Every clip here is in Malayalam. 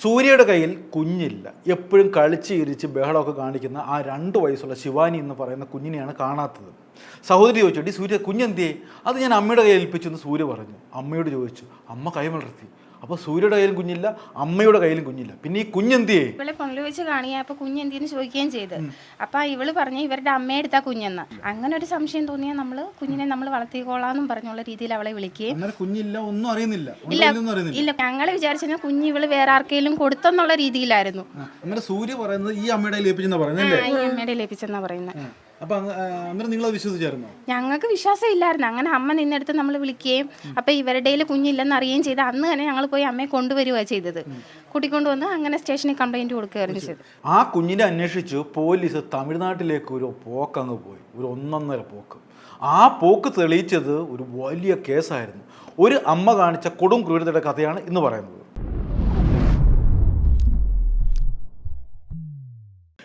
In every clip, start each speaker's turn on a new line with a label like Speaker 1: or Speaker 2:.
Speaker 1: സൂര്യയുടെ കയ്യിൽ കുഞ്ഞില്ല. എപ്പോഴും കളിച്ച് ഇരിച്ച് ബഹളമൊക്കെ കാണിക്കുന്ന ആ രണ്ട് വയസ്സുള്ള ശിവാനി എന്ന് പറയുന്ന കുഞ്ഞിനെയാണ് കാണാത്തത്. സഹോദരി ചോദിച്ചു "ഡി സൂര്യ കുഞ്ഞെന്തിയെ? അത് ഞാൻ അമ്മയുടെ കയ്യിൽ ഏൽപ്പിച്ചു എന്ന് സൂര്യ പറഞ്ഞു. അമ്മയോട് ചോദിച്ചു അമ്മ കൈ വളർത്തി അപ്പോൾ സൂര്യയുടെ കയ്യിലും കുഞ്ഞില്ല അമ്മയുടെ കയ്യിലും കുഞ്ഞില്ല. പിന്നെ ഈ കുഞ്ഞെന്തിയേ?
Speaker 2: ഇവളെ പൊള്ളി വെച്ച് കാണിയാ അപ്പൊ കുഞ്ഞെന്തിന് ചോദിക്കുകയും ചെയ്ത്. അപ്പൊ ഇവൾ പറഞ്ഞ ഇവരുടെ അമ്മയെടുത്താ കുഞ്ഞെന്ന്. അങ്ങനെ ഒരു സംശയം തോന്നിയാ നമ്മൾ കുഞ്ഞിനെ നമ്മൾ വളർത്തിക്കോളാന്നും പറഞ്ഞുള്ള രീതിയിൽ അവളെ വിളിക്കുകയും
Speaker 1: കുഞ്ഞില്ല ഒന്നും അറിയുന്നില്ല.
Speaker 2: ഇല്ല. ഇല്ല. ഞങ്ങൾ വിചാരിച്ചാൽ കുഞ്ഞ് ഇവൾ വേറെ ആർക്കെങ്കിലും കൊടുത്തെന്നുള്ള രീതിയിലായിരുന്നു.
Speaker 1: സൂര്യ പറയുന്നത് ഈ അമ്മയുടെ പറയുന്നത്
Speaker 2: ഈ അമ്മയുടെ ലഭിച്ചെന്നാ പറയുന്നത്
Speaker 1: അപ്പൊ അന്നേരം നിങ്ങൾ വിശ്വസിച്ചായിരുന്നോ?
Speaker 2: ഞങ്ങൾക്ക് വിശ്വാസം ഇല്ലായിരുന്നു അങ്ങനെ അമ്മ നിന്നെടുത്ത് നമ്മൾ വിളിക്കുകയും അപ്പൊ ഇവരുടെ കുഞ്ഞില്ലെന്ന് അറിയുകയും ചെയ്ത് അന്ന് തന്നെ ഞങ്ങൾ പോയി അമ്മയെ കൊണ്ടുവരിക ചെയ്തത്. കൂട്ടിക്കൊണ്ടുവന്ന് അങ്ങനെ സ്റ്റേഷനിൽ കംപ്ലൈന്റ് കൊടുക്കുകയായിരുന്നു ചെയ്തത്.
Speaker 1: ആ കുഞ്ഞിനെ അന്വേഷിച്ചു പോലീസ് തമിഴ്നാട്ടിലേക്ക് ഒരു പോക്ക് അങ്ങ് പോയി. ഒരു ഒന്നൊന്നര പോക്ക്. ആ പോക്ക് തെളിയിച്ചത് ഒരു വലിയ കേസായിരുന്നു. ഒരു അമ്മ കാണിച്ച കൊടും ക്രൂരതയുടെ കഥയാണ് ഇന്ന് പറയുന്നത്.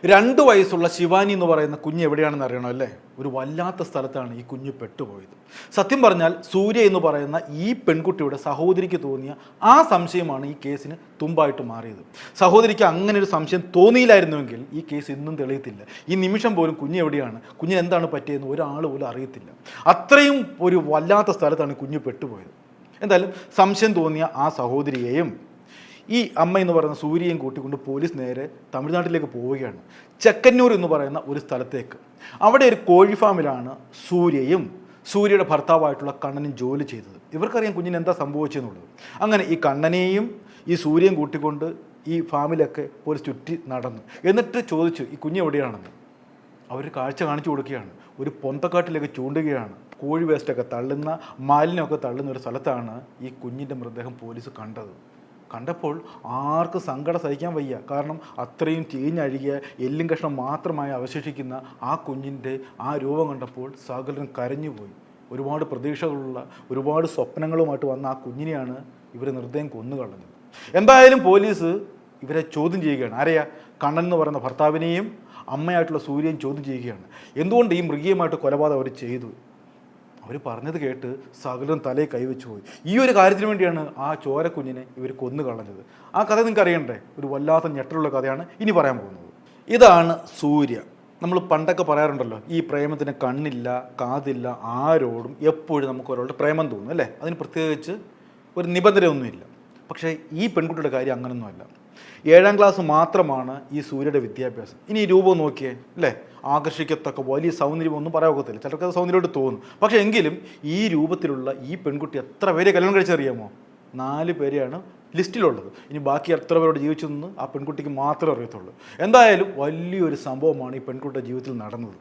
Speaker 1: രണ്ട് വയസ്സുള്ള ശിവാനി എന്ന് പറയുന്ന കുഞ്ഞ് എവിടെയാണെന്ന് അറിയണം അല്ലേ? ഒരു വല്ലാത്ത സ്ഥലത്താണ് ഈ കുഞ്ഞ് പെട്ടുപോയത്. സത്യം പറഞ്ഞാൽ സൂര്യ എന്ന് പറയുന്ന ഈ പെൺകുട്ടിയുടെ സഹോദരിക്ക് തോന്നിയ ആ സംശയമാണ് ഈ കേസിന് തുമ്പായിട്ട് മാറിയത്. സഹോദരിക്ക് അങ്ങനെ ഒരു സംശയം തോന്നിയില്ലായിരുന്നുവെങ്കിൽ ഈ കേസ് ഇന്നും തെളിയത്തില്ല. ഈ നിമിഷം പോലും കുഞ്ഞ് എവിടെയാണ്? കുഞ്ഞിന് എന്താണ് പറ്റിയതെന്ന് ഒരാൾ പോലും അറിയത്തില്ല. അത്രയും ഒരു വല്ലാത്ത സ്ഥലത്താണ് കുഞ്ഞ് പെട്ടുപോയത്. എന്തായാലും സംശയം തോന്നിയ ആ സഹോദരിയെയും ഈ അമ്മ എന്ന് പറയുന്ന സൂര്യയും കൂട്ടിക്കൊണ്ട് പോലീസ് നേരെ തമിഴ്നാട്ടിലേക്ക് പോവുകയാണ്. ചെക്കന്നൂർ എന്ന് പറയുന്ന ഒരു സ്ഥലത്തേക്ക്. അവിടെ ഒരു കോഴി ഫാമിലാണ് സൂര്യയും സൂര്യയുടെ ഭർത്താവായിട്ടുള്ള കണ്ണനും ജോലി ചെയ്തത്. ഇവർക്കറിയാം കുഞ്ഞിന് എന്താ സംഭവിച്ചെന്നുള്ളത്. അങ്ങനെ ഈ കണ്ണനെയും ഈ സൂര്യയും കൂട്ടിക്കൊണ്ട് ഈ ഫാമിലൊക്കെ പോലീസ് ചുറ്റി നടന്നു. എന്നിട്ട് ചോദിച്ചു ഈ കുഞ്ഞ് എവിടെയാണെന്ന്? അവർ കാഴ്ച കാണിച്ചു കൊടുക്കുകയാണ്. ഒരു പൊന്തക്കാട്ടിലേക്ക് ചൂണ്ടുകയാണ്. കോഴി വേസ്റ്റൊക്കെ തള്ളുന്ന മാലിന്യമൊക്കെ തള്ളുന്ന ഒരു സ്ഥലത്താണ് ഈ കുഞ്ഞിന്റെ മൃതദേഹം പോലീസ് കണ്ടത്. കണ്ടപ്പോൾ ആർക്ക് സങ്കടം സഹിക്കാൻ വയ്യ. കാരണം അത്രയും ചീഞ്ഞഴുകിയ എല്ലും കഷ്ണം മാത്രമായി അവശേഷിക്കുന്ന ആ കുഞ്ഞിന്റെ ആ രൂപം കണ്ടപ്പോൾ സകലരും കരഞ്ഞുപോയി. ഒരുപാട് പ്രതീക്ഷകളുള്ള ഒരുപാട് സ്വപ്നങ്ങളുമായിട്ട് വന്ന ആ കുഞ്ഞിനെയാണ് ഇവർ നിർദ്ദയം കൊന്നുകളഞ്ഞത്. എന്തായാലും പോലീസ് ഇവരെ ചോദ്യം ചെയ്യുകയാണ്. ആരെയാ? കണ്ണൻ എന്ന് പറയുന്ന ഭർത്താവിനെയും അമ്മയായിട്ടുള്ള സൂര്യൻ ചോദ്യം ചെയ്യുകയാണ്. എന്തുകൊണ്ട് ഈ മൃഗീയമായിട്ട് കൊലപാതകം അവർ ചെയ്തു? അവർ പറഞ്ഞത് കേട്ട് സകലം തലയിൽ കൈവച്ചു പോയി. ഈ ഒരു കാര്യത്തിന് വേണ്ടിയാണ് ആ ചോരക്കുഞ്ഞിനെ ഇവർ കൊന്നു കളഞ്ഞത് ആ കഥ നിങ്ങൾക്ക് അറിയണ്ടേ? ഒരു വല്ലാത്ത ഞെട്ടലുള്ള കഥയാണ് ഇനി പറയാൻ പോകുന്നത്. ഇതാണ് സൂര്യ. നമ്മൾ പണ്ടൊക്കെ പറയാറുണ്ടല്ലോ ഈ പ്രേമത്തിന് കണ്ണില്ല കാതില്ല ആരോടും എപ്പോഴും നമുക്ക് ഒരാളുടെ പ്രേമം തോന്നും അല്ലേ? അതിന് പ്രത്യേകിച്ച് ഒരു നിബന്ധനയൊന്നുമില്ല. പക്ഷേ ഈ പെൺകുട്ടിയുടെ കാര്യം അങ്ങനൊന്നുമല്ല ഏഴാം ക്ലാസ് മാത്രമാണ് ഈ സൂര്യയുടെ വിദ്യാഭ്യാസം. ഇനി ഈ രൂപം നോക്കിയേ അല്ലേ? ആകർഷിക്കത്തക്ക വലിയ സൗന്ദര്യം ഒന്നും പറയാൻ ചിലർക്ക് അത് സൗന്ദര്യമായിട്ട് തോന്നും. പക്ഷേ എങ്കിലും ഈ രൂപത്തിലുള്ള ഈ പെൺകുട്ടി എത്ര പേരെ കല്യാണം കഴിച്ചറിയാമോ? നാല് പേരെയാണ് ലിസ്റ്റിലുള്ളത്. ഇനി ബാക്കി എത്ര പേരോട് ജീവിച്ചു നിന്ന് ആ പെൺകുട്ടിക്ക് മാത്രമേ അറിയത്തുള്ളൂ. എന്തായാലും വലിയൊരു സംഭവമാണ് ഈ പെൺകുട്ടിയുടെ ജീവിതത്തിൽ നടന്നത്.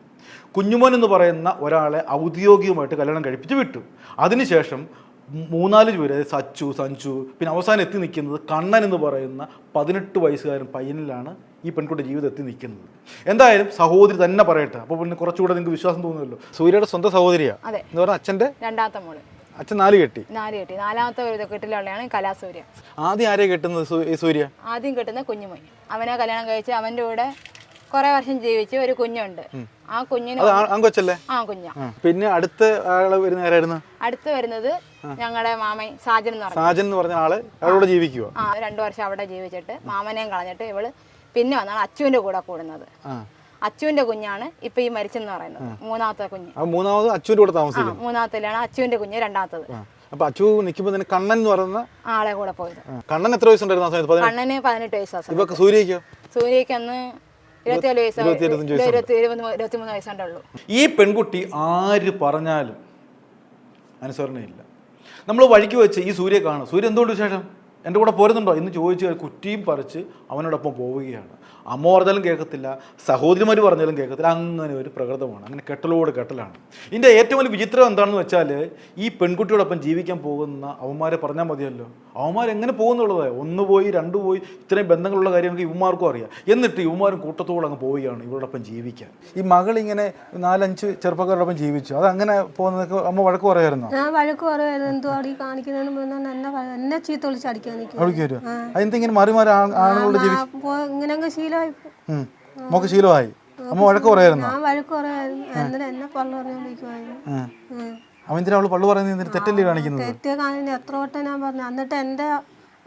Speaker 1: കുഞ്ഞുമോൻ എന്ന് പറയുന്ന ഒരാളെ ഔദ്യോഗികമായിട്ട് കല്യാണം കഴിപ്പിച്ച് വിട്ടു. അതിനുശേഷം മൂന്നാൽ പേര് അതായത് സച്ചു സഞ്ചു പിന്നെ അവസാനം എത്തി നിൽക്കുന്നത് കണ്ണൻ എന്ന് പറയുന്ന പതിനെട്ട് വയസ്സുകാരൻ പയ്യനിലാണ് ഈ പെൺകുട്ടി ജീവിതം എത്തി നിൽക്കുന്നത്. എന്തായാലും സഹോദരി തന്നെ പറയട്ടെ. അപ്പോൾ പിന്നെ കുറച്ചുകൂടെ നിങ്ങൾക്ക് വിശ്വാസം തോന്നുമല്ലോ. സൂര്യയുടെ സ്വന്തം സഹോദരിയാ?
Speaker 3: അതെ.
Speaker 1: എന്ന് പറഞ്ഞാൽ അച്ഛന്റെ
Speaker 3: രണ്ടാമത്തെ മോൾ.
Speaker 1: അച്ഛൻ നാല് കെട്ടി.
Speaker 3: നാല് കെട്ടി. നാലാമത്തെ ഒരു കെട്ടിലുള്ളതാണ് കലാസൂര്യ.
Speaker 1: ആദ്യം ആരെയാ കെട്ടുന്നത് സൂര്യ?
Speaker 3: ആദ്യം കെട്ടുന്ന കുഞ്ഞുമോൻ. അവനെ കല്യാണം കഴിച്ച് അവന്റെ കൂടെ കുറെ വർഷം ജീവിച്ച് ഒരു കുഞ്ഞുണ്ട്. ആ കുഞ്ഞിന്
Speaker 1: ആ
Speaker 3: കുഞ്ഞ.
Speaker 1: പിന്നെ അടുത്ത ആൾ വരുന്ന ആരായിരുന്നു?
Speaker 3: അടുത്ത് വരുന്നത് ഞങ്ങളുടെ മാമൻ സാജൻ എന്ന് പറഞ്ഞു
Speaker 1: സാജൻ എന്ന് പറഞ്ഞ ആൾ അവരോട് ജീവിക്കുക
Speaker 3: ആ രണ്ടു വർഷം അവിടെ ജീവിച്ചിട്ട് മാമനെയും കളഞ്ഞിട്ട് ഇവൾ പിന്നെ വന്നാണ് അച്ചുവിന്റെ കൂടെ കൂടുന്നത്. അച്ചുവിന്റെ കുഞ്ഞാണ് ഇപ്പൊ ഈ മരിച്ചെന്ന് പറയുന്നത്. മൂന്നാമത്തെ കുഞ്ഞ്.
Speaker 1: മൂന്നാമത് അച്ചുവിന്റെ കൂടെ
Speaker 3: താമസിക്കുന്നത്
Speaker 1: താമസിക്കുന്നു
Speaker 3: മൂന്നാമത്തിലാണ് അച്ചുവിന്റെ കുഞ്ഞ് രണ്ടാമത്തത്.
Speaker 1: അപ്പൊ അച്ചു നിൽക്കുമ്പോൾ തന്നെ കണ്ണൻ എന്ന് പറയുന്ന
Speaker 3: ആളെ കൂടെ പോയത്.
Speaker 1: കണ്ണൻ എത്ര വയസ്സുണ്ടായിരുന്നു ആ സമയത്ത്?
Speaker 3: കണ്ണന് പതിനെട്ട് വയസ്സാണ്
Speaker 1: ഇപ്പൊ സൂര്യക്കോ
Speaker 3: സൂര്യക്ക് അന്ന്
Speaker 1: ഈ പെൺകുട്ടി ആര് പറഞ്ഞാലും അനുസരണയില്ല. നമ്മൾ വഴിക്ക് വെച്ച് ഈ സൂര്യ കാണും. സൂര്യ എന്തുകൊണ്ട് വിശേഷം? എന്റെ കൂടെ പോരുന്നുണ്ടോ? എന്ന് ചോദിച്ച് കുറ്റിയും പറിച്ച് അവനോടൊപ്പം പോവുകയാണ്. അമ്മ പറഞ്ഞാലും കേൾക്കത്തില്ല സഹോദരിമാർ പറഞ്ഞാലും കേൾക്കത്തില്ല അങ്ങനെ ഒരു പ്രകൃതമാണ്. അങ്ങനെ കെട്ടലോട് കെട്ടലാണ്. ഇതിന്റെ ഏറ്റവും വലിയ വിചിത്രം എന്താണെന്ന് വെച്ചാൽ ഈ പെൺകുട്ടിയോടൊപ്പം ജീവിക്കാൻ പോകുന്ന അവന്മാരെ പറഞ്ഞാൽ മതിയല്ലോ. അവന്മാർ എങ്ങനെ പോകുന്നുള്ളത്? ഒന്ന് പോയി രണ്ട് പോയി ഇത്രയും ബന്ധങ്ങളുള്ള കാര്യം നമുക്ക് ഇവന്മാർക്കും അറിയാം. എന്നിട്ട് ഇവന്മാരും കൂട്ടത്തോടെ അങ്ങ് പോവുകയാണ് ഇവരോടൊപ്പം ജീവിക്കാൻ. ഈ മകൾ ഇങ്ങനെ നാലഞ്ച് ചെറുപ്പക്കാരോടൊപ്പം ജീവിച്ചു. അത് അങ്ങനെ പോകുന്നതൊക്കെ അമ്മ വഴക്ക് പറയായിരുന്നു?
Speaker 4: വഴക്ക് പറയുമായിരുന്നു എന്തോ അടി കാണിക്കുന്നതിന് എന്നെ ചീത്ത
Speaker 1: അവിടേക്ക് വരുമോ മാറി മാറി ആണുങ്ങളുടെ
Speaker 4: ജീവിച്ചു ശീലമായി.
Speaker 1: ശീലമായി. അമ്മ വഴക്ക് പറയായിരുന്നോ? അവൻ എന്തിനാ അവൾ പള്ളു പറയുന്നത്? തെറ്റല്ലേ കാണിക്കുന്നത്?
Speaker 4: തെറ്റേ എത്ര വട്ടം ഞാൻ പറഞ്ഞു. എന്നിട്ട് എന്റെ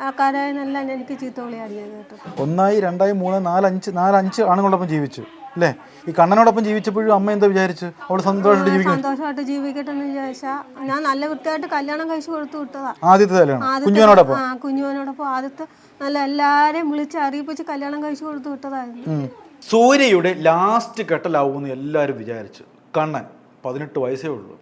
Speaker 4: ആൾക്കാരായ എനിക്ക് ചീത്ത വിളി അടിയത്
Speaker 1: ഒന്നായി രണ്ടായി മൂന്ന് നാലഞ്ച് നാലഞ്ച് ആണുങ്ങളോടൊപ്പം ജീവിച്ചു. അല്ലേ? ഈ കണ്ണനോടൊപ്പം ജീവിച്ചപ്പോഴും അമ്മ എന്താ വിചാരിച്ചു? അവൾ സന്തോഷമായിട്ട് ജീവിക്കണം
Speaker 4: സന്തോഷമായിട്ട് ജീവിക്കട്ടെ എന്ന് വിചാരിച്ചാൽ ഞാൻ നല്ല വൃത്തിയായിട്ട് കല്യാണം കഴിച്ചു കൊടുത്തു വിട്ടതാ.
Speaker 1: ആദ്യത്തെ
Speaker 4: കുഞ്ഞുവനോടൊപ്പം
Speaker 1: കുഞ്ഞുവിനോടൊപ്പം?
Speaker 4: ആ കുഞ്ഞുവിനോടൊപ്പം ആദ്യത്തെ നല്ല എല്ലാരെയും വിളിച്ച് അറിയിപ്പിച്ച് കല്യാണം കഴിച്ചു കൊടുത്തു വിട്ടതായിരുന്നു.
Speaker 1: സൂര്യയുടെ ലാസ്റ്റ് കെട്ടലാവുമെന്ന് എല്ലാവരും വിചാരിച്ചു. കണ്ണൻ പതിനെട്ട് വയസ്സേ ഉള്ളൂ.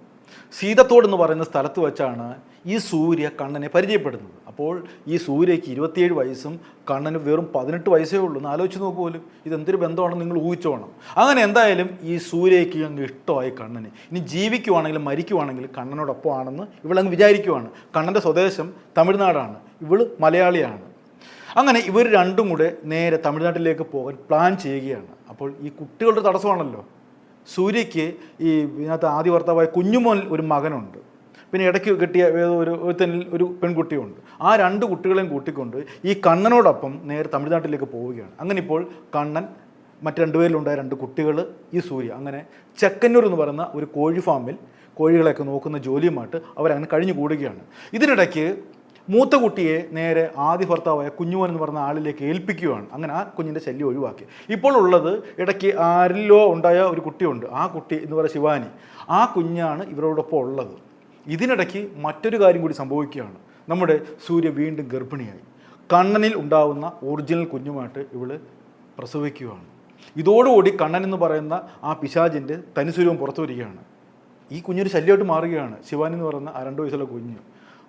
Speaker 1: സീതത്തോട് എന്ന് പറയുന്ന സ്ഥലത്ത് വെച്ചാണ് ഈ സൂര്യ കണ്ണനെ പരിചയപ്പെടുന്നത്. അപ്പോൾ ഈ സൂര്യയ്ക്ക് ഇരുപത്തിയേഴ് വയസ്സും കണ്ണന് വെറും പതിനെട്ട് വയസ്സേ ഉള്ളൂ. എന്ന് ആലോചിച്ച് നോക്കുമല്ലോ ഇതെന്തൊരു ബന്ധമാണെന്ന് നിങ്ങൾ ഊഹിച്ചോണം അങ്ങനെ എന്തായാലും ഈ സൂര്യയ്ക്ക് അങ്ങ് ഇഷ്ടമായി കണ്ണന്. ഇനി ജീവിക്കുവാണെങ്കിലും മരിക്കുവാണെങ്കിലും കണ്ണനോടൊപ്പം ആണെന്ന് ഇവളങ്ങ് വിചാരിക്കുവാണ്. കണ്ണന്റെ സ്വദേശം തമിഴ്നാടാണ്. ഇവൾ മലയാളിയാണ്. അങ്ങനെ ഇവർ രണ്ടും കൂടെ നേരെ തമിഴ്നാട്ടിലേക്ക് പോകാൻ പ്ലാൻ ചെയ്യുകയാണ്. അപ്പോൾ ഈ കുട്ടികളുടെ തടസ്സമാണല്ലോ. സൂര്യയ്ക്ക് ഈ ഇതിനകത്ത് ആദ്യ ഭർത്താവായ കുഞ്ഞുമോൻ ഒരു മകനുണ്ട്. പിന്നെ ഇടയ്ക്ക് കിട്ടിയ ഒരു ഒരു പെൺകുട്ടിയുണ്ട്. ആ രണ്ട് കുട്ടികളെയും കൂട്ടിക്കൊണ്ട് ഈ കണ്ണനോടൊപ്പം നേരെ തമിഴ്നാട്ടിലേക്ക് പോവുകയാണ്. അങ്ങനെ ഇപ്പോൾ കണ്ണൻ മറ്റ് രണ്ടുപേരിലുണ്ടായ രണ്ട് കുട്ടികൾ ഈ സൂര്യ. അങ്ങനെ ചെക്കന്നൂർ എന്ന് പറയുന്ന ഒരു കോഴി ഫാമിൽ കോഴികളെയൊക്കെ നോക്കുന്ന ജോലിയുമായിട്ട് അവരങ്ങനെ കഴിഞ്ഞു കൂടുകയാണ്. ഇതിനിടയ്ക്ക് മൂത്ത കുട്ടിയെ നേരെ ആദ്യ ഭർത്താവായ കുഞ്ഞുമോൻ എന്ന് പറഞ്ഞ ആളിലേക്ക് ഏൽപ്പിക്കുകയാണ്. അങ്ങനെ ആ കുഞ്ഞിന്റെ ശല്യം ഒഴിവാക്കി. ഇപ്പോൾ ഉള്ളത് ഇടയ്ക്ക് ആരിലോ ഉണ്ടായ ഒരു കുട്ടിയുണ്ട്. ആ കുട്ടി എന്ന് പറയുന്ന ശിവാനി. ആ കുഞ്ഞാണ് ഇവരോടൊപ്പം ഉള്ളത്. ഇതിനിടയ്ക്ക് മറ്റൊരു കാര്യം കൂടി സംഭവിക്കുകയാണ്. നമ്മുടെ സൂര്യ വീണ്ടും ഗർഭിണിയായി. കണ്ണനിൽ ഉണ്ടാവുന്ന ഒറിജിനൽ കുഞ്ഞുമായിട്ട് ഇവൾ പ്രസവിക്കുകയാണ്. ഇതോടുകൂടി കണ്ണൻ എന്ന് പറയുന്ന ആ പിശാചിന്റെ തനിസ്വരൂപം പുറത്തു വരികയാണ്. ഈ കുഞ്ഞൊരു ശല്യമായിട്ട് മാറുകയാണ്. ശിവാനി എന്ന് പറയുന്ന ആ രണ്ട് വയസ്സുള്ള കുഞ്ഞ്.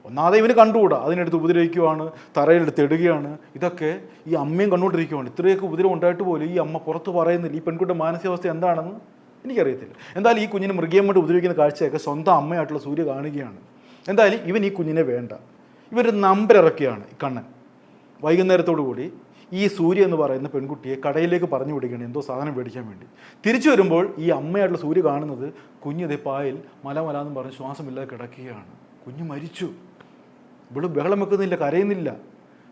Speaker 1: ഒന്നാതെ ഇവന് കണ്ടുകൂടാ. അതിനെടുത്ത് ഉപദ്രവിക്കുവാണ് തറയിലെടുത്ത് ഇടുകയാണ്. ഇതൊക്കെ ഈ അമ്മയും കണ്ടുകൊണ്ടിരിക്കുവാണ്. ഇത്രയൊക്കെ ഉപദ്രവം ഉണ്ടായിട്ട് പോലും ഈ അമ്മ പുറത്ത് പറയുന്നില്ല. ഈ പെൺകുട്ടിയുടെ മാനസികാവസ്ഥ എന്താണെന്ന് എനിക്കറിയത്തില്ല. എന്തായാലും ഈ കുഞ്ഞിനെ മൃഗീയമായിട്ട് ഉപദ്രവിക്കുന്ന കാഴ്ചയൊക്കെ സ്വന്തം അമ്മയായിട്ടുള്ള സൂര്യ കാണുകയാണ്. എന്തായാലും ഇവൻ ഈ കുഞ്ഞിനെ വേണ്ട. ഇവരൊരു നമ്പർ ഇറക്കുകയാണ് കണ്ണൻ. വൈകുന്നേരത്തോടു കൂടി ഈ സൂര്യ എന്ന് പറയുന്ന പെൺകുട്ടിയെ കടയിലേക്ക് പറഞ്ഞു വിടുകയാണ് എന്തോ സാധനം മേടിക്കാൻ വേണ്ടി. തിരിച്ചു വരുമ്പോൾ ഈ അമ്മയായിട്ടുള്ള സൂര്യ കാണുന്നത് കുഞ്ഞിതേ പായൽ മല മല എന്ന് പറഞ്ഞ് ശ്വാസമില്ലാതെ കിടക്കുകയാണ്. കുഞ്ഞ് മരിച്ചു. ഇവിടെ ബഹളം വെക്കുന്നില്ല കരയുന്നില്ല.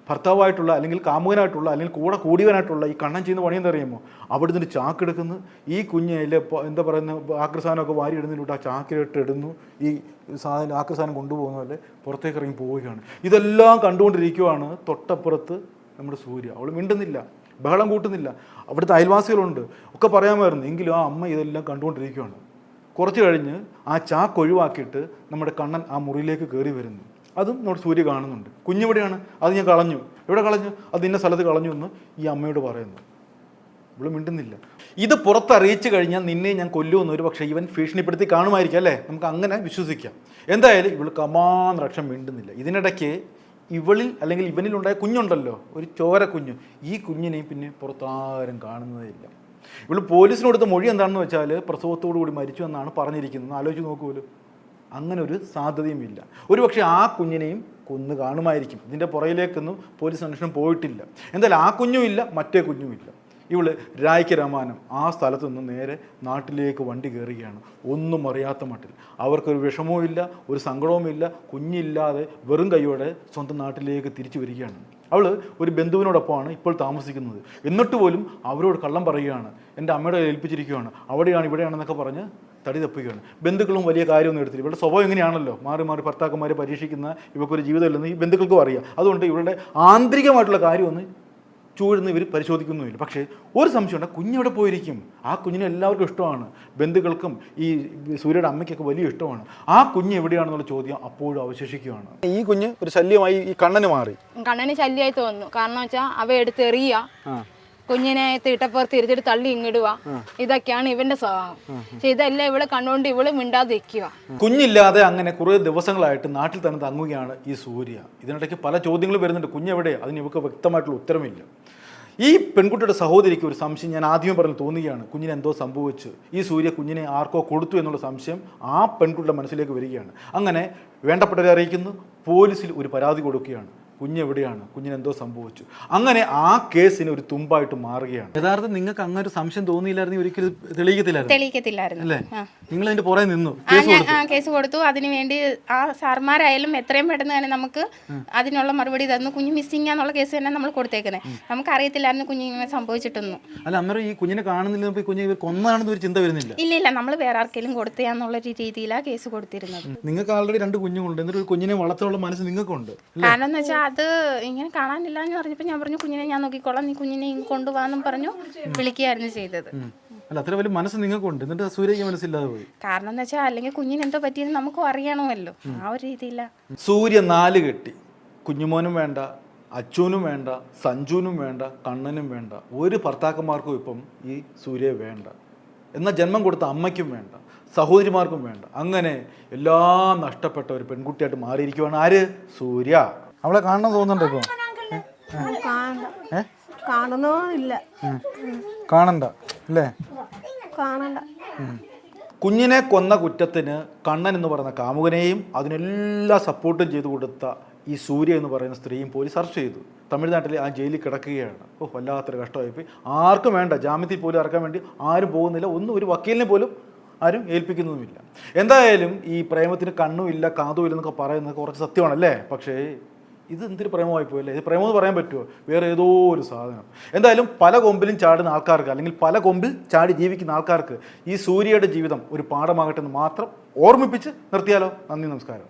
Speaker 1: ഭർത്താവായിട്ടുള്ള അല്ലെങ്കിൽ കാമുകനായിട്ടുള്ള അല്ലെങ്കിൽ കൂടെ കൂടിയവനായിട്ടുള്ള ഈ കണ്ണൻ ചെയ്യുന്ന പണി എന്തറിയുമോ അവിടെ നിന്ന് ചാക്കെടുക്കുന്നു. ഈ കുഞ്ഞ് അതിലെ എന്താ പറയുന്ന ആക്രസാനമൊക്കെ വാരി ഇടുന്നതിലൂടെ ആ ചാക്കിലിട്ട് ഇടുന്നു. ഈ സാധനം ആക്രസാനം കൊണ്ടുപോകുന്ന പോലെ പുറത്തേക്ക് ഇറങ്ങി പോവുകയാണ്. ഇതെല്ലാം കണ്ടുകൊണ്ടിരിക്കുവാണ് തൊട്ടപ്പുറത്ത് നമ്മുടെ സൂര്യ. അവൾ മിണ്ടുന്നില്ല ബഹളം കൂട്ടുന്നില്ല. അവിടുത്തെ അയൽവാസികളുണ്ട്. ഒക്കെ പറയാമായിരുന്നു എങ്കിലും ആ അമ്മ ഇതെല്ലാം കണ്ടുകൊണ്ടിരിക്കുകയാണ് കുറച്ച് കഴിഞ്ഞ് ആ ചാക്ക് ഒഴിവാക്കിയിട്ട് നമ്മുടെ കണ്ണൻ ആ മുറിയിലേക്ക് കയറി വരുന്നു. അതും നമ്മുടെ സൂര്യ കാണുന്നുണ്ട്. കുഞ്ഞെവിടെയാണ് അത് ഞാൻ കളഞ്ഞു. എവിടെ കളഞ്ഞു? അത് ഇന്ന സ്ഥലത്ത് കളഞ്ഞു എന്ന് ഈ അമ്മയോട് പറയുന്നു. ഇവൾ മിണ്ടുന്നില്ല. ഇത് പുറത്തറിയിച്ചു കഴിഞ്ഞാൽ നിന്നെ ഞാൻ കൊല്ലുമെന്ന് ഒരു പക്ഷേ ഇവൻ ഭീഷണിപ്പെടുത്തി കാണുമായിരിക്കും അല്ലേ? നമുക്ക് അങ്ങനെ വിശ്വസിക്കാം. എന്തായാലും ഇവൾ കമാന്ന് രക്ഷം മിണ്ടുന്നില്ല. ഇതിനിടയ്ക്ക് ഇവളിൽ അല്ലെങ്കിൽ ഇവനിലുണ്ടായ കുഞ്ഞുണ്ടല്ലോ ഒരു ചോര കുഞ്ഞ്. ഈ കുഞ്ഞിനെയും പിന്നെ പുറത്താരും കാണുന്നതേയില്ല ഇവൾ പോലീസിനോടുത്ത മൊഴി എന്താണെന്ന് വെച്ചാൽ പ്രസവത്തോടു കൂടി മരിച്ചു എന്നാണ് പറഞ്ഞിരിക്കുന്നത്. ആലോചിച്ച് നോക്കുമല്ലോ അങ്ങനെ ഒരു സാധ്യതയുമില്ല. ഒരുപക്ഷെ ആ കുഞ്ഞിനെയും കൊന്നു കാണുമായിരിക്കും. ഇതിന്റെ പുറയിലേക്കൊന്നും പോലീസ് അന്വേഷണം പോയിട്ടില്ല. എന്തായാലും ആ കുഞ്ഞുമില്ല മറ്റേ കുഞ്ഞുമില്ല. ഇവൾ രായ്ക്ക് രാമാനം. ആ സ്ഥലത്തു നിന്ന് നേരെ നാട്ടിലേക്ക് വണ്ടി കയറുകയാണ്. ഒന്നും അറിയാത്ത മട്ടിൽ. അവർക്കൊരു വിഷമവും ഇല്ല ഒരു സങ്കടവുമില്ല കുഞ്ഞില്ലാതെ വെറും കൈയോടെ സ്വന്തം നാട്ടിലേക്ക് തിരിച്ചു വരികയാണ്. അവൾ ഒരു ബന്ധുവിനോടൊപ്പമാണ് ഇപ്പോൾ താമസിക്കുന്നത്. എന്നിട്ട് പോലും അവരോട് കള്ളം പറയുകയാണ്. എന്റെ അമ്മയുടെ ഏൽപ്പിച്ചിരിക്കുകയാണ്. അവിടെയാണ് ഇവിടെയാണെന്നൊക്കെ പറഞ്ഞ് തടി തപ്പുകയാണ്. ബന്ധുക്കളും വലിയ കാര്യമൊന്നും എടുത്തില്ല. ഇവരുടെ സ്വഭാവം എങ്ങനെയാണല്ലോ മാറി മാറി ഭർത്താക്കന്മാരെ പരീക്ഷിക്കുന്ന ഇവക്കൊരു ജീവിതമില്ലെന്ന് ഈ ബന്ധുക്കൾക്കും അറിയാം. അതുകൊണ്ട് ഇവരുടെ ആന്തരികമായിട്ടുള്ള കാര്യമൊന്ന് ചൂഴ്ന്ന് ഇവർ പരിശോധിക്കുന്നുമില്ല. പക്ഷേ ഒരു സംശയമുണ്ട്. കുഞ്ഞ് കുഞ്ഞെവിടെ പോയിരിക്കും? ആ കുഞ്ഞിനെ എല്ലാവർക്കും ഇഷ്ടമാണ്. ബന്ധുക്കൾക്കും ഈ സൂര്യയുടെ അമ്മയ്ക്കൊക്കെ വലിയ ഇഷ്ടമാണ്. ആ കുഞ്ഞ് എവിടെയാണെന്നുള്ള ചോദ്യം അപ്പോഴും അവശേഷിക്കുകയാണ്. ഈ കുഞ്ഞ് ഒരു ശല്യമായി ഈ കണ്ണന് മാറി.
Speaker 3: കണ്ണന് ശല്യമായി തോന്നുന്നു. കാരണം വെച്ചാൽ അവ എടുത്തെറിയ കുഞ്ഞിനെ തീട്ടപ്പുറത്ത് തിരിച്ചിട്ട് തള്ളി ഇങ്ങിടുക ഇതൊക്കെയാണ് ഇവന്റെ സ്വഭാവം. പക്ഷെ ഇതെല്ലാം ഇവൾ കണ്ടുകൊണ്ട് ഇവൾ മിണ്ടാതെ നിൽക്കുക
Speaker 1: കുഞ്ഞില്ലാതെ അങ്ങനെ കുറെ ദിവസങ്ങളായിട്ട് നാട്ടിൽ തന്നെ തങ്ങുകയാണ് ഈ സൂര്യ. ഇതിനിടയ്ക്ക് പല ചോദ്യങ്ങളും വരുന്നുണ്ട്. കുഞ്ഞെവിടെ? അതിന് ഇവക്ക് വ്യക്തമായിട്ടുള്ള ഉത്തരമില്ല. ഈ പെൺകുട്ടിയുടെ സഹോദരിക്ക് ഒരു സംശയം ഞാൻ ആദ്യം പറഞ്ഞു തോന്നുകയാണ്. കുഞ്ഞിന് എന്തോ സംഭവിച്ചു. ഈ സൂര്യ കുഞ്ഞിനെ ആർക്കോ കൊടുത്തു എന്നുള്ള സംശയം ആ പെൺകുട്ടിയുടെ മനസ്സിലേക്ക് വരികയാണ്. അങ്ങനെ വേണ്ടപ്പെട്ടവരെ അറിയിക്കുന്നു. പോലീസിൽ ഒരു പരാതി കൊടുക്കുകയാണ്. കുഞ്ഞെവിടെയാണ്? കുഞ്ഞിന് എന്തോ സംഭവിച്ചു. അങ്ങനെ ആ കേസിന് ഒരു തുമ്പായിട്ട് മാറുകയാണ്. യഥാർത്ഥം നിങ്ങൾക്ക് അങ്ങനെ ഒരു സംശയം തോന്നിയില്ലായിരുന്നു ഒരിക്കലും തെളിയിക്കത്തില്ലായിരുന്നു. അല്ലേ? നിങ്ങൾ അതിന്റെ പുറകെ നിന്നു.
Speaker 2: കേസ് കൊടുത്തു. അതിന് വേണ്ടി ആ സാർമാരായാലും എത്രയും പെട്ടെന്ന് തന്നെ നമുക്ക് അതിനുള്ള മറുപടി തന്നു. കുഞ്ഞ് മിസ്സിംഗ് എന്നുള്ള കേസ് തന്നെ നമ്മൾ കൊടുത്തേക്കുന്നത് നമുക്ക് അറിയത്തില്ലായിരുന്നു കുഞ്ഞിങ്ങനെ സംഭവിച്ചിട്ടൊന്നും.
Speaker 1: അല്ല അമ്മ ഈ കുഞ്ഞിനെ കാണുന്നില്ല കുഞ്ഞു ഇവർ കൊന്നാണെന്ന് ഒരു ചിന്ത വരുന്നില്ല.
Speaker 2: ഇല്ല ഇല്ല. നമ്മൾ വേറെ ആർക്കെങ്കിലും കൊടുത്തയാന്നുള്ള ഒരു രീതിയിലാണ് കേസ് കൊടുത്തിരുന്നത്.
Speaker 1: നിങ്ങൾക്ക് ആൾറെഡി രണ്ട് കുഞ്ഞുണ്ട് എന്നിട്ട് ഒരു കുഞ്ഞിനെ വളർത്താനുള്ള മനസ്സ് നിങ്ങൾക്കുണ്ട്.
Speaker 2: കാരണം എന്ന് വെച്ചാൽ അത് ഇങ്ങനെ കാണാനില്ല എന്ന് പറഞ്ഞപ്പോൾ ഞാൻ പറഞ്ഞു കുഞ്ഞിനെ ഞാൻ നോക്കിക്കോളാം. നീ കുഞ്ഞിനെ ഇങ്ങ് കൊണ്ടുപോകാന്നും പറഞ്ഞു വിളിക്കുകയായിരുന്നു ചെയ്തത്.
Speaker 1: അല്ല അത്ര വലിയ മനസ്സ് നിങ്ങൾക്കുണ്ട്. എന്നിട്ട് സൂര്യയ്ക്ക് മനസ്സില്ലാതെ പോയി.
Speaker 2: കാരണം എന്ന് വെച്ചാൽ അല്ലെങ്കിൽ കുഞ്ഞിന് എന്തോ പറ്റിയെന്ന് നമുക്കും അറിയണമല്ലോ. ആ ഒരു രീതിയില്ല
Speaker 1: സൂര്യ നാല് കെട്ടി. കുഞ്ഞുമോനും വേണ്ട അച്ചൂനും വേണ്ട സഞ്ജുവിനും വേണ്ട കണ്ണനും വേണ്ട. ഒരു ഭർത്താക്കന്മാർക്കും ഇപ്പം ഈ സൂര്യയെ വേണ്ട. എന്നാൽ ജന്മം കൊടുത്ത അമ്മയ്ക്കും വേണ്ട സഹോദരിമാർക്കും വേണ്ട. അങ്ങനെ എല്ലാം നഷ്ടപ്പെട്ട ഒരു പെൺകുട്ടിയായിട്ട് മാറിയിരിക്കുവാണ് ആര്? സൂര്യ. അവളെ കാണണം തോന്നുന്നുണ്ടോ ഇപ്പൊ?
Speaker 4: കാണണ്ട. കാണുന്നോ ഇല്ല
Speaker 1: കാണണ്ട അല്ലേ
Speaker 4: കാണണ്ട.
Speaker 1: കുഞ്ഞിനെ കൊന്ന കുറ്റത്തിന് കണ്ണൻ എന്ന് പറയുന്ന കാമുകനെയും അതിനെല്ലാം സപ്പോർട്ടും ചെയ്തു കൊടുത്ത ഈ സൂര്യ എന്ന് പറയുന്ന സ്ത്രീയും പോലീസ് അറസ്റ്റ് ചെയ്തു. തമിഴ്നാട്ടിൽ ആ ജയിലിൽ കിടക്കുകയാണ്. ഓ വല്ലാത്തൊരു കഷ്ടമായിപ്പോയി. ആർക്കും വേണ്ട ജാമ്യത്തിൽ പോലും ഇറക്കാൻ വേണ്ടി ആരും പോകുന്നില്ല. ഒന്നും ഒരു വക്കീലിനെ പോലും ആരും ഏൽപ്പിക്കുന്നതുമില്ല. എന്തായാലും ഈ പ്രേമത്തിന് കണ്ണുമില്ല കാതുമില്ല എന്നൊക്കെ പറയുന്നത് കുറച്ച് സത്യമാണല്ലേ? പക്ഷേ ഇത് എന്തൊരു പ്രേമമായി പോയല്ലേ ഇത് പ്രേമം എന്ന് പറയാൻ പറ്റുമോ വേറെ ഏതോ ഒരു സാധനം. എന്തായാലും പല കൊമ്പിലും ചാടുന്ന ആൾക്കാർക്ക് അല്ലെങ്കിൽ പല കൊമ്പിൽ ചാടി ജീവിക്കുന്ന ആൾക്കാർക്ക് ഈ സൂര്യയുടെ ജീവിതം ഒരു പാഠമാകട്ടെ എന്ന് മാത്രം ഓർമ്മിപ്പിച്ച് നിർത്തിയാലോ? നന്ദി നമസ്കാരം.